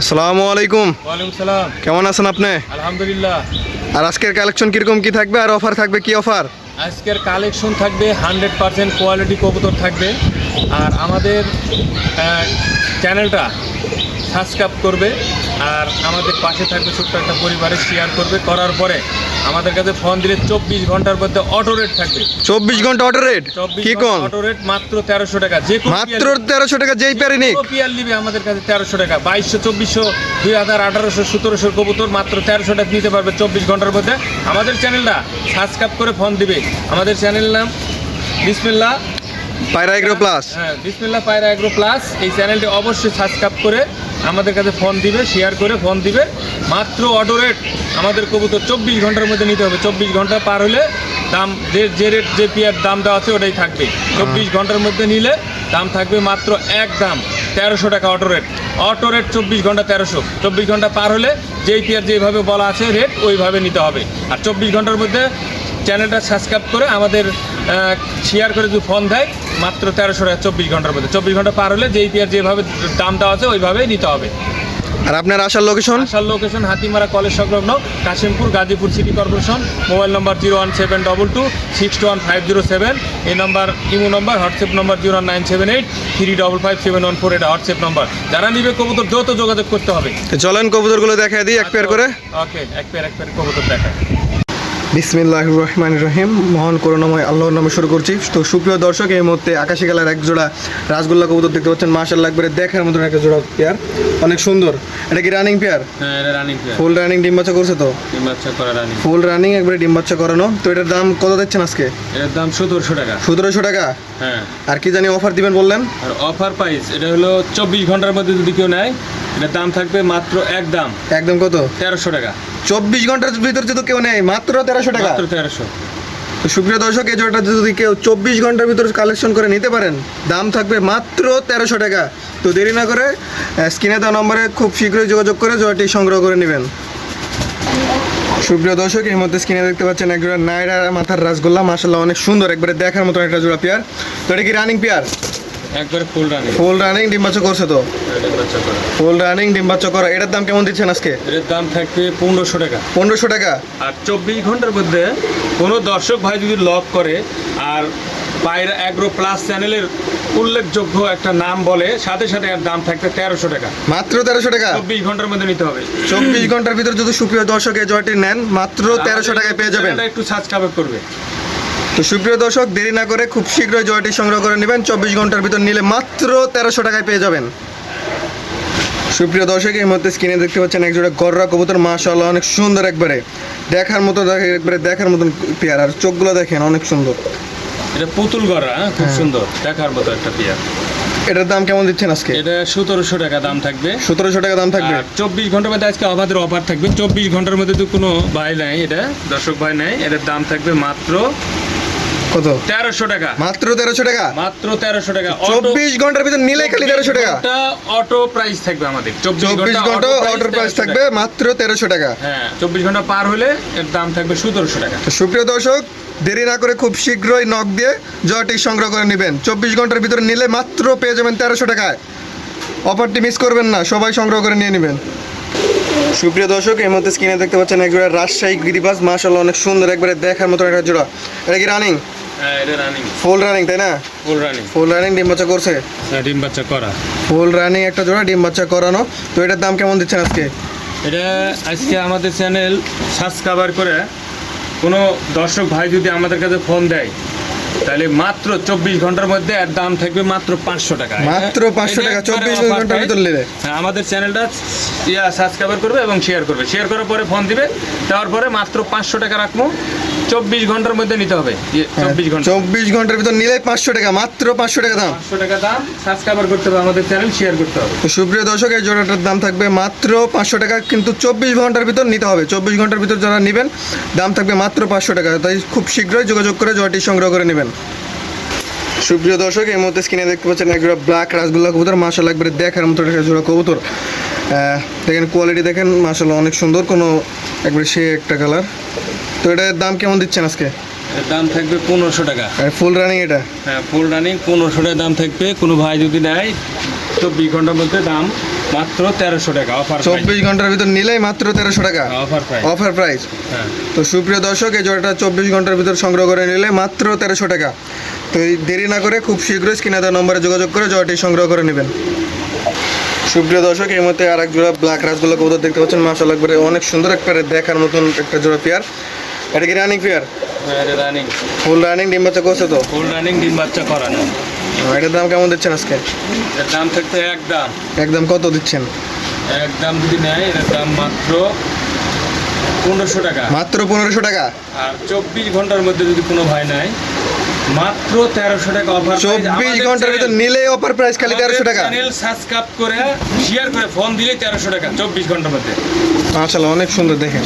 আসসালামু আলাইকুম। ওয়ালাইকুম সালাম। কেমন আছেন আপনি? আলহামদুলিল্লাহ। আর আজকের কালেকশন কীরকম কি থাকবে আর অফার থাকবে কি অফার? আজকের কালেকশন থাকবে হান্ড্রেড পার্সেন্ট কোয়ালিটি কবুতর থাকবে। আর আমাদের চ্যানেলটা সাবস্ক্রাইব করবে। আর আমাদের পাশে থাকবে ছোট্ট একটা পরিবারে শেয়ার করবে। করার পরে আমাদের কাছে ফোন দিলে চব্বিশ ঘণ্টার মধ্যে অটো রেট থাকবে। চব্বিশ ঘণ্টা অটো রেট কি কোন অটো রেট মাত্র তেরোশো টাকা। যে মাত্র তেরোশো টাকা যেই প্যারি নিক। পিয়ার নিবে আমাদের কাছে তেরোশো টাকা। বাইশশো চব্বিশশো দুই হাজার আঠারোশো সতেরোশো কবুতর মাত্র তেরোশো টাকা নিতে পারবে চব্বিশ ঘণ্টার মধ্যে। আমাদের চ্যানেলটা সাবস্ক্রাইব করে ফোন দিবে। আমাদের চ্যানেল নাম বিসমিল্লা পায়রা এগ্রো প্লাস হ্যাঁ বিসমিল্লা পায়রা অ্যাগ্রো প্লাস এই চ্যানেলটি অবশ্যই সাবস্ক্রাইব করে আমাদের কাছে ফোন দিবে শেয়ার করে ফোন দিবে। মাত্র অটো রেট আমাদের কবুতর চব্বিশ ঘণ্টার মধ্যে নিতে হবে। চব্বিশ ঘণ্টা পার হলে দাম যে যে রেট যে পিয়ার দাম দেওয়া আছে ওটাই থাকবে। চব্বিশ ঘণ্টার মধ্যে নিলে দাম থাকবে মাত্র এক দাম তেরোশো টাকা অটো রেট অটো রেট চব্বিশ ঘণ্টা তেরোশো। চব্বিশ ঘণ্টা পার হলে যেই পিয়ার যেভাবে বলা আছে রেট ওইভাবে নিতে হবে। আর চব্বিশ ঘণ্টার মধ্যে চ্যানেলটা সাবস্ক্রাইব করে আমাদের শেয়ার করে যদি ফোন দেয় মাত্র তেরোশো টাকা চব্বিশ ঘণ্টার মধ্যে। চব্বিশ ঘণ্টা পার হলে যেই পিয়ার যেভাবে দাম দেওয়া আছে ওইভাবেই নিতে হবে। আর আপনার আসার লোকেশন আসার লোকেশন হাতিমারা কলেজ সংলগ্ন Kashimpur Gazipur city corporation mobile number zero one seven double two six two one five zero seven এই number imo number WhatsApp number zero one nine seven eight three double five seven one four এটা WhatsApp number যারা নিবে কবুতর দ্রুত যোগাযোগ করতে হবে। চলেন কবুতরগুলো দেখা দিই এক পেয়ার করে। ওকে এক পেয়ার এক পেয়ার কবুতর দেখায়। বিসমিল্লাহ রহমান রহিম মহান করুণাময় আল্লাহর নামে শুরু করছি। তো সুপ্রিয় দর্শক এই মুহূর্তে আকাশি কালার এক জোড়া রাসগোল্লা কবুতর দেখতে পাচ্ছেন। মাশাল্লাহ একবারে দেখার মতন একটা জোড়া পেয়ার। অনেক সুন্দর। এটা কি রানিং পেয়ার হ্যাঁ এটা রানিং পেয়ার ফুল রানিং ডিম বাচ্চা করছে তো? বাচ্চা করা রানিং ফুল রানিং একবারে ডিম বাচ্চা করানো। তো এটার দাম কত দিচ্ছেন আজকে? এটার দাম সতেরোশো টাকা। সতেরোশো টাকা? হ্যাঁ। আর কি জানি অফার দিবেন বললেন? আর অফার প্রাইস এটা হলো চব্বিশ ঘণ্টার মধ্যে যদি কেউ নেয় এটার দাম থাকবে মাত্র এক দাম। একদম কত? তেরোশো টাকা। চব্বিশ ঘণ্টার ভিতর যদি কেউ নেয় মাত্র তেরোশো টাকা। মাত্র তেরোশো। তো সুপ্রিয় দর্শক এই জোড়াটা যদি কেউ চব্বিশ ঘণ্টার ভিতর কালেকশন করে নিতে পারেন দাম থাকবে মাত্র তেরোশো টাকা। তো দেরি না করে স্ক্রিনে দেওয়া নম্বরে খুব শীঘ্রই যোগাযোগ করে জোড়াটি সংগ্রহ করে নেবেন। সুপ্রিয় দর্শক এই মধ্যে স্ক্রিনে দেখতে পাচ্ছেন এক জোড়া নাইরা মাথার রাসগোল্লা। মাসাল্লাহ অনেক সুন্দর একবারে দেখার মতো একটা জোড়া পেয়ার। তো এটা কি রানিং পেয়ার? একবারে ফুল রানিং ফুল রানিং ডিম বাচ্চা করছে তো? ফুল রানিং ডিম বাচ্চা করা। এটার দাম কেমন দিচ্ছেন আজকে? এটার দাম থাকবে পনেরোশো টাকা। পনেরোশো টাকা। আর চব্বিশ ঘণ্টার মধ্যে কোনো দর্শক ভাই যদি লক করে আর পায়রা অ্যাগ্রো প্লাস চ্যানেলের উল্লেখযোগ্য একটা নাম বলে সাথে সাথে এর দাম থাকবে তেরোশো টাকা। মাত্র তেরোশো টাকা? চব্বিশ ঘণ্টার মধ্যে নিতে হবে। চব্বিশ ঘণ্টার ভিতরে যদি সুপ্রিয় দর্শক এই জয়টি নেন মাত্র তেরোশো টাকায় পেয়ে যাবেন। একটু সাবস্ক্রাইব করবে। তো সুপ্রিয় দর্শক দেরি না করে খুব শীঘ্রই জয়টি সংগ্রহ করে নেবেন। চব্বিশ ঘণ্টার ভিতর নিলে মাত্র তেরোশো টাকায় পেয়ে যাবেন। সুপ্রিয় দর্শক এই মধ্যে স্ক্রিনে দেখতে পাচ্ছেন এক জোড়া গররা কবুতর। মাশাআল্লাহ অনেক সুন্দর একবারে। দেখার মতো একবারে দেখার মতন পেয়ার। আর চোখগুলো দেখেন অনেক সুন্দর। এটা পুতুল গড়া হ্যাঁ, খুব সুন্দর। দেখার মতো একটা পেয়ার। এটার দাম কেমন দিচ্ছেন আজকে? এটা সতেরোশো টাকা দাম থাকবে। সতেরোশো টাকা দাম থাকবে। চব্বিশ ঘণ্টার মধ্যে আজকে আমাদের অফার থাকবে। চব্বিশ ঘণ্টার মধ্যে তো কোনো ভাই নাই এটা দর্শক ভাই নাই। এটার দাম থাকবে মাত্র কত? তেরোশো টাকা। মাত্র তেরোশো টাকা? মাত্র তেরোশো টাকা। চব্বিশ ঘণ্টার ভিতর নিলে খালি তেরোশো টাকা। অটো প্রাইস থাকবে আমাদের। চব্বিশ ঘণ্টা অটোর প্রাইস থাকবে মাত্র তেরোশো টাকা। হ্যাঁ চব্বিশ ঘণ্টা পার হলে এর দাম থাকবে সতেরোশো টাকা। সুপ্রিয় দর্শক দেরি না করে খুব শীঘ্রই নক দিয়ে জয়টি সংগ্রহ করে নেবেন। চব্বিশ ঘণ্টার ভিতরে নিলে মাত্র পেয়ে যাবেন তেরোশো টাকায়। অফারটি মিস করবেন না সবাই সংগ্রহ করে নিয়ে নেবেন। সুপ্রিয় দর্শক এই মধ্যে স্ক্রিনে দেখতে পাচ্ছেন একজোড়া রাজশাহী গিরিবাস। মাশাল্লাহ অনেক সুন্দর একবারে দেখার মতো একটা জোড়া। এটা কি রানিং এটা রানিং ফুল রানিং তাই না? ফুল রানিং ফুল রানিং ডিম বাচ্চা করছে? ডিম বাচ্চা করা। ফুল রানিং একটা জোড়া ডিম বাচ্চা করানো। তো এটার দাম কেমন দিচ্ছেন আজকে? এটা আজকে আমাদের চ্যানেল সাবস্ক্রাইবার করে কোনো দর্শক ভাই যদি আমাদের কাছে ফোন দেয় তাহলে মাত্র চব্বিশ ঘণ্টার মধ্যে এর দাম থাকবে মাত্র পাঁচশো টাকা। মাত্র 500 টাকা, এটা একবারে 24 offer ঘণ্টার। ভিতর নিলে। হ্যাঁ আমাদের চ্যানেলটা ইয়া সাবস্ক্রাইবার করবে এবং শেয়ার করবে। শেয়ার করার পরে ফোন দিবে দেওয়ার পরে মাত্র পাঁচশো টাকা রাখব। চব্বিশ ঘণ্টার মধ্যে নিতে হবে। ইয়ে, চব্বিশ ঘণ্টা। চব্বিশ ঘণ্টার ভিতর নিলে পাঁচশো টাকা মাত্র পাঁচশো টাকা দাম। পাঁচশো টাকা দাম সাবস্ক্রাইবার করতে হবে আমাদের চ্যানেল শেয়ার করতে হবে। তো সুপ্রিয় দর্শক এই জোড়াটার দাম থাকবে মাত্র পাঁচশো টাকা কিন্তু চব্বিশ ঘণ্টার ভিতর নিতে হবে। চব্বিশ ঘণ্টার ভিতর যারা নেবেন দাম থাকবে মাত্র পাঁচশো টাকা। তাই খুব শীঘ্রই যোগাযোগ করে জয়টি সংগ্রহ করে নেবেন। সুপ্রিয় দর্শক এই মুহূর্তে স্ক্রিনে দেখতে পাচ্ছেন এক জোড়া ব্ল্যাক রাসগোল্লা কবুতর। মাসাল একবারে দেখার মতো একটা জোড়া কবুতর। দেখেন কোয়ালিটি দেখেন মাসাল অনেক সুন্দর কোনো একবারে সে একটা কালার তো এটার দাম কেমন দিচ্ছেন আজকে? দাম থাকবে পনেরোশো টাকা। ফুল রানিং এটা? হ্যাঁ ফুল রানিং পনেরোশো টাকা দাম থাকবে। কোনো ভাই যদি নেয় চব্বিশ ঘণ্টার মধ্যে দাম মাত্র তেরোশো টাকা অফার চব্বিশ ঘণ্টার ভিতর নিলেই মাত্র তেরোশো টাকা? অফার প্রাইস অফার প্রাইস তো সুপ্রিয় দর্শক এই জোড়াটা চব্বিশ ঘণ্টার ভিতর সংগ্রহ করে নিলে মাত্র তেরোশো টাকা। তো এই দেরি না করে খুব শীঘ্রই স্ক্রিনে দেওয়া নম্বরে যোগাযোগ করে জোড়াটি সংগ্রহ করে নেবেন। সুপ্রিয় দর্শক এই মধ্যে আর এক জোড়া ব্ল্যাক রাসগোল্লা কবুতর দেখতে পাচ্ছেন। মাসাল একবারে অনেক সুন্দর একবারে দেখার মতন একটা জোড়া পেয়ার এটা কি running pair running full running ডিম বাচ্চা করছে তো? ফুল রানিং ডিম বাচ্চা করানো এটার দাম কেমন দিচ্ছেন আজকে? এর দাম থাকতে একদম একদম কত দিচ্ছেন? একদম যদি নেয় এটার দাম মাত্র পনেরোশো টাকা। মাত্র পনেরোশো টাকা? আর চব্বিশ ঘণ্টার মধ্যে যদি কোনো ভাই নাই মাত্র তেরোশো টাকা অফার চব্বিশ ঘণ্টার ভিতর নিলেই অফার প্রাইস খালি তেরোশো টাকা। চ্যানেল সাবস্ক্রাইব করে শেয়ার করে ফোন দিলে তেরোশো টাকা চব্বিশ ঘণ্টার মধ্যে। মাশাল্লাহ অনেক সুন্দর দেখেন।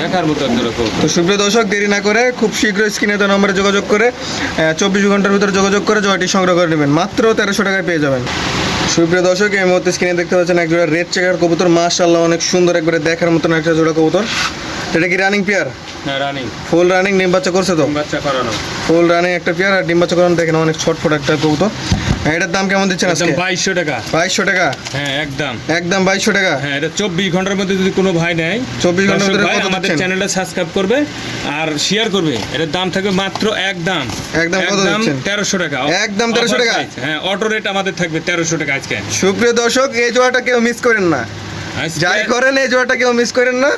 দেখার মতো একরকম তো সুপ্রিয় দর্শক দেরি না করে খুব শীঘ্রই স্ক্রিনে দেওয়া নম্বরে যোগাযোগ করে চব্বিশ ঘণ্টার ভিতরে যোগাযোগ করে জয়টি সংগ্রহ করে নেবেন। মাত্র তেরোশো টাকায় পেয়ে যাবেন। সুপ্রিয় দর্শক এই মুহূর্তে স্ক্রিনে দেখতে পাচ্ছেন এক জোড়া রেড চেকার কবুতর। মাশাল্লাহ অনেক সুন্দর একবারে দেখার মতন একটা জোড়া কবুতর। এটা কি রানিং পেয়ার হ্যাঁ রানিং ফুল রানিং ডিম বাচ্চা করছে তো? বাচ্চা করানো। ফুল রানিং একটা পেয়ার আর ডিম বাচ্চা করানো দেখেন অনেক ছটফট একটা কবুতর। হ্যাঁ, এটার দাম কেমন দিচ্ছেন আজকে? বাইশশো টাকা। বাইশশো টাকা? হ্যাঁ একদম। একদম বাইশশো টাকা? হ্যাঁ এটা চব্বিশ ঘণ্টার মধ্যে যদি কোনো ভাই নেয় 24 ঘণ্টার ভাই কত আমাদের চ্যানেলটা সাবস্ক্রাইব করবে আর শেয়ার করবে। এটার দাম থাকবে মাত্র একদম। একদম কত দিচ্ছেন? তেরোশো টাকা। একদম 1300 টাকা? হ্যাঁ অটো রেট আমাদের থাকবে তেরোশো টাকা আজকে। সুপ্রিয় দর্শক এই জোড়াটা কেউ মিস করেন না। যাই করেন এই জোড়াটা কেউ মিস করেন না।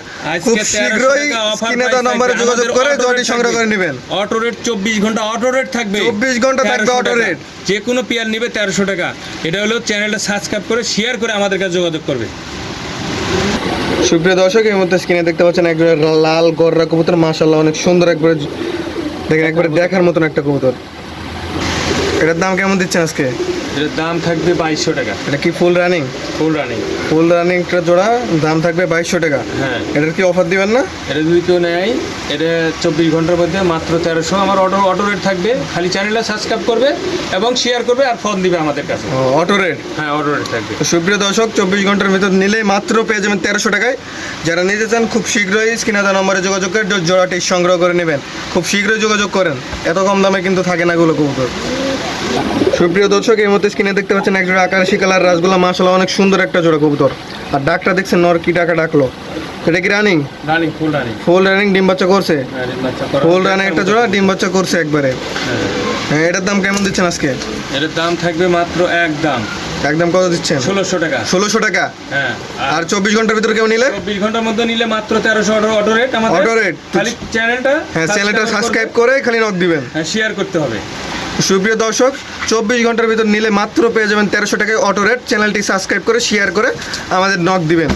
খুব শীঘ্রই স্ক্রিনে দেওয়া নম্বরে যোগাযোগ করে জয়টি rate সংগ্রহ করে নেবেন। অটো রেট চব্বিশ ঘণ্টা অটো রেট থাকবে। 24 ঘণ্টা থাকবে 1300 auto টাকা। rate। যে কোনো পেয়ার নিবে তেরোশো টাকা। এটা হলো চ্যানেলটা সাবস্ক্রাইব করে শেয়ার করে আমাদের কাছে যোগাযোগ করবে। সুপ্রিয় দর্শক এই মুহূর্তে স্ক্রিনে দেখতে পাচ্ছেন একবারে লাল গররা কবুতর। মাশাল্লাহ অনেক সুন্দর একবারে দেখেন একবারে দেখার মতন একটা কবুতর। এটার দাম কেমন দিচ্ছেন আজকে? এটার দাম থাকবে বাইশশো টাকা। এটা কি full running full running full running একটা জোড়া দাম থাকবে বাইশশো টাকা। হ্যাঁ। এটার কি অফার দিবেন না? এটা যদি কেউ নেয় এটা চব্বিশ ঘণ্টার মধ্যে মাত্র তেরোশো। আমার অটো অটো রেট থাকবে। খালি চ্যানেলটা সাবস্ক্রাইব করবে এবং শেয়ার করবে আর ফোন দিবে আমাদের কাছে। অটো রেট হ্যাঁ অটো রেট থাকবে। তো সুপ্রিয় দর্শক চব্বিশ ঘণ্টার ভিতর নিলে মাত্র পেয়ে যাবেন তেরোশো টাকায়। যারা নিতে চান খুব শীঘ্রই স্ক্রিনে দেওয়া নম্বরে যোগাযোগ করে জোড়াটি সংগ্রহ করে নেবেন। খুব শীঘ্রই যোগাযোগ করেন। এত কম দামে কিন্তু থাকে না এগুলো কবুতর সুপ্রিয় দর্শক এই মধ্যে স্ক্রিনে দেখতে পাচ্ছেন এক জোড়া আকাশি কালার রাসগোল্লা। মাসালা অনেক সুন্দর একটা জোড়া কবুতর। আর ডাকটা দেখছেন নর কি ডাকা ডাকলো? এটা কি running running full running full running ডিম বাচ্চা করছে? ফুল রানিং একটা জোড়া ডিম বাচ্চা করছে একবারে। হ্যাঁ। হ্যাঁ এটার দাম কেমন দিচ্ছেন আজকে? এটার দাম থাকবে মাত্র এক দাম। একদম কত দিচ্ছেন? ষোলোশো টাকা। ষোলোশো টাকা? হ্যাঁ আর চব্বিশ ঘণ্টার ভিতরে কেউ নিলে? চব্বিশ ঘণ্টার মধ্যে নিলে মাত্র তেরোশো অটো অটো রেট আমাদের। Auto rate। খালি চ্যানেলটা হ্যাঁ চ্যানেলটা সাবস্ক্রাইব করে খালি নক দিবেন। হ্যাঁ শেয়ার করতে হবে। সুপ্রিয় দর্শক, চব্বিশ ঘণ্টার ভিতর নিলে মাত্র পেয়ে যাবেন তেরোশো টাকায় অটো রেট। চ্যানেলটি সাবস্ক্রাইব করে শেয়ার করে আমাদের নক দিবেন।